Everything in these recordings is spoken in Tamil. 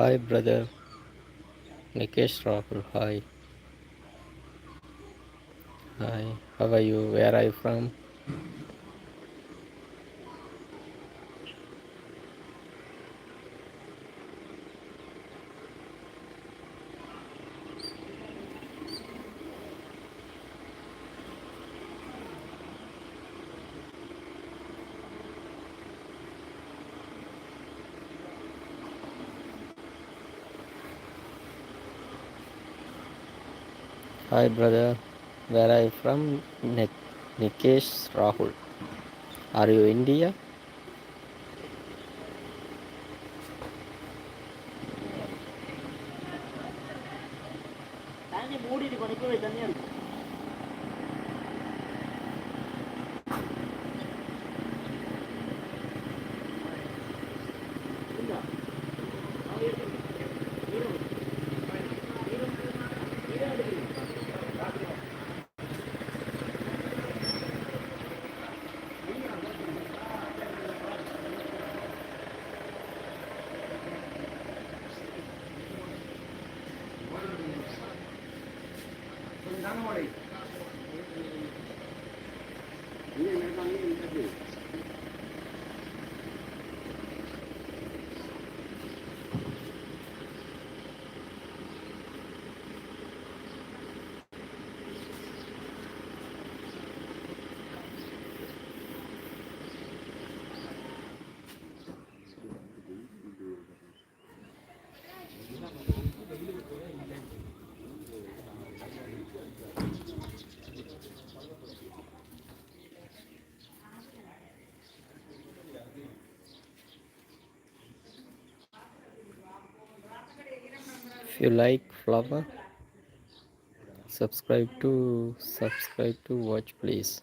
Hi, brother. Nikesh Rahul. Hi. Hi. How are you? Where are you from? Hi brother, where are you from? Nikesh Rahul. Are you India? You like flower, subscribe to subscribe to watch please.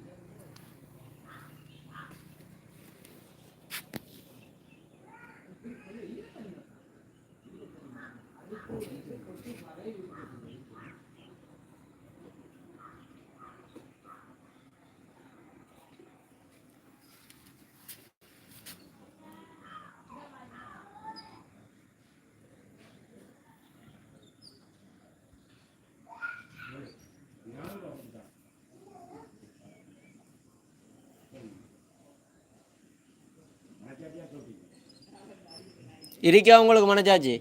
இருக்கா உங்களுக்கு மனச்சாச்சு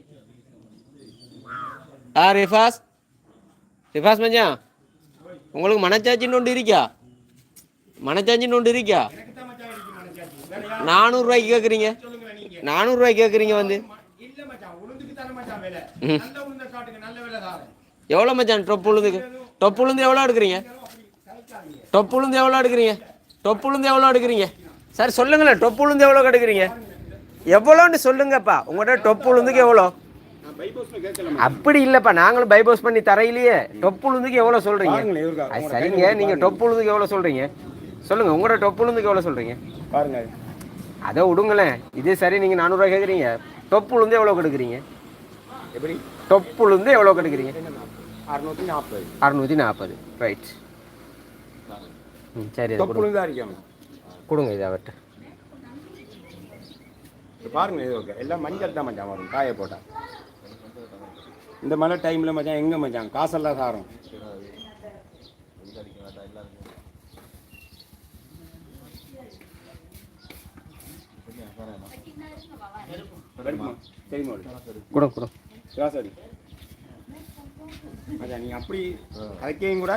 ஆ ரிஃபாஸ். ரிஃபாஸ் மச்சான் உங்களுக்கு மனச்சாச்சின்னு ஒன்று இருக்கா? மனச்சாச்சின்னு ஒன்று இருக்கா? நானூறுரூவாய்க்கு கேட்குறீங்க. நானூறுரூவாய்க்கு கேட்குறீங்க வந்து. ம். எவ்வளோ மச்சான் டொப்பு உளுந்துக்கு? டொப்பு உளுந்து எவ்வளோ எடுக்கிறீங்க? டொப்பு உளுந்து எவ்வளோ எடுக்கிறீங்க? டொப்பு உளுந்து எவ்வளோ எடுக்கிறீங்க? சார் சொல்லுங்களேன் டொப்பு உளுந்து எவ்வளோ எடுக்கிறீங்க? எவ்வளோன்னு சொல்லுங்கப்பா. உங்கள்கிட்ட டொப்பு உளுந்துக்கு எவ்வளோ? அப்படி இல்லைப்பா நாங்களும் பைபாஸ் பண்ணி தரையிலேயே டொப்பு உளுந்துக்கு எவ்வளோ சொல்கிறீங்க சரிங்க நீங்கள் டொப்பு உளுந்துக்கு எவ்வளோ சொல்கிறீங்க சொல்லுங்கள் உங்களோட டொப்பு உளுந்துக்கு எவ்வளோ சொல்கிறீங்க பாருங்க. அதை விடுங்களேன். இது சரி நீங்கள் நானூறுரூவா கேட்குறீங்க டொப்பு உளுந்து எவ்வளோ கெடுக்குறீங்க? எப்படி? டொப்பு உளுந்து எவ்வளோ கெடுக்குறீங்க? அறுநூத்தி நாற்பது. அறுநூற்றி நாற்பது. ரைட் ம் சரி கொடுங்க இது அவர்கிட்ட. இது பாருங்க இது ஓகே. எல்லாம் மஞ்சள் தான் மச்சான் வரும் காய போட்டா. இந்த மழை டைம்ல மச்சான் எங்க மச்சான்? காசெல்லாம் சாரம். சரிம்மா. சரிம்மா. கொடுங்க கொடுங்க சரி நீ அப்படி அதுக்கையும் கூட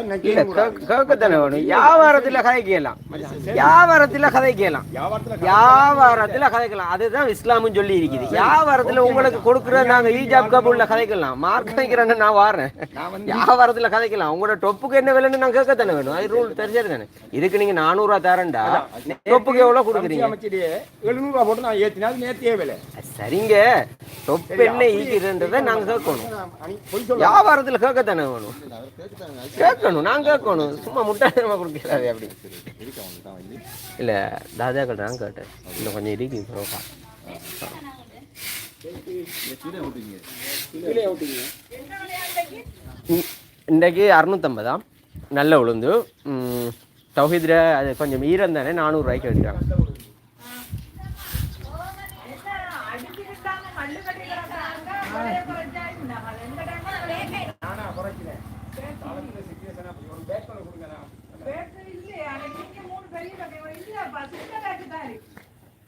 கேட்கத்தானே வேணும்? வியாபாரத்துல கதைக்கலாம். வியாபாரத்துல கதைக்கலாம். வியாபாரத்துல கதைக்கலாம். அதுதான் இஸ்லாமும் சொல்லி இருக்குது வியாபாரத்துல உங்களுக்கு கொடுக்குற நாங்க ஈஜாப் கபூல்ல கதைக்கலாம். மார்க் வைக்கிறேன்னு நான் வாரேன். வியாபாரத்துல கதைக்கலாம். உங்களோட டொப்புக்கு என்ன விலைன்னு நான் கேட்கத்தானே வேணும். அது ரூல் தெரிஞ்சது தானே? இதுக்கு நீங்க நானூறுவா தரேன்டா. டொப்புக்கு எவ்வளவு கொடுக்குறீங்க? எழுநூறுவா போட்டு நான் ஏற்றினா நேர்த்தியே விலை. சரிங்க. டொப்பு என்ன ஈக்குதுன்றதை நாங்க கேட்கணும். வியாபாரத்துல கேட்கத்தானே வேணும்? கேட்கணும் நான் கேட்கணும். சும்மா முட்டாளமா கொடுக்கிறாரு அப்படி. இல்ல தாதாக்கள் நான் கேட்டேன். இன்னும் கொஞ்சம் இருக்கு ப்ரோக்கா இன்றைக்கு அறுநூத்தம்பதா நல்ல உளுந்து. தௌஹீத்ல அது கொஞ்சம் ஈரம் தானே நானூறுரூவாய்க்கு எடுக்கிறாங்க వస్తాము మళ్ళీ పెట్టి ఎందుకంటే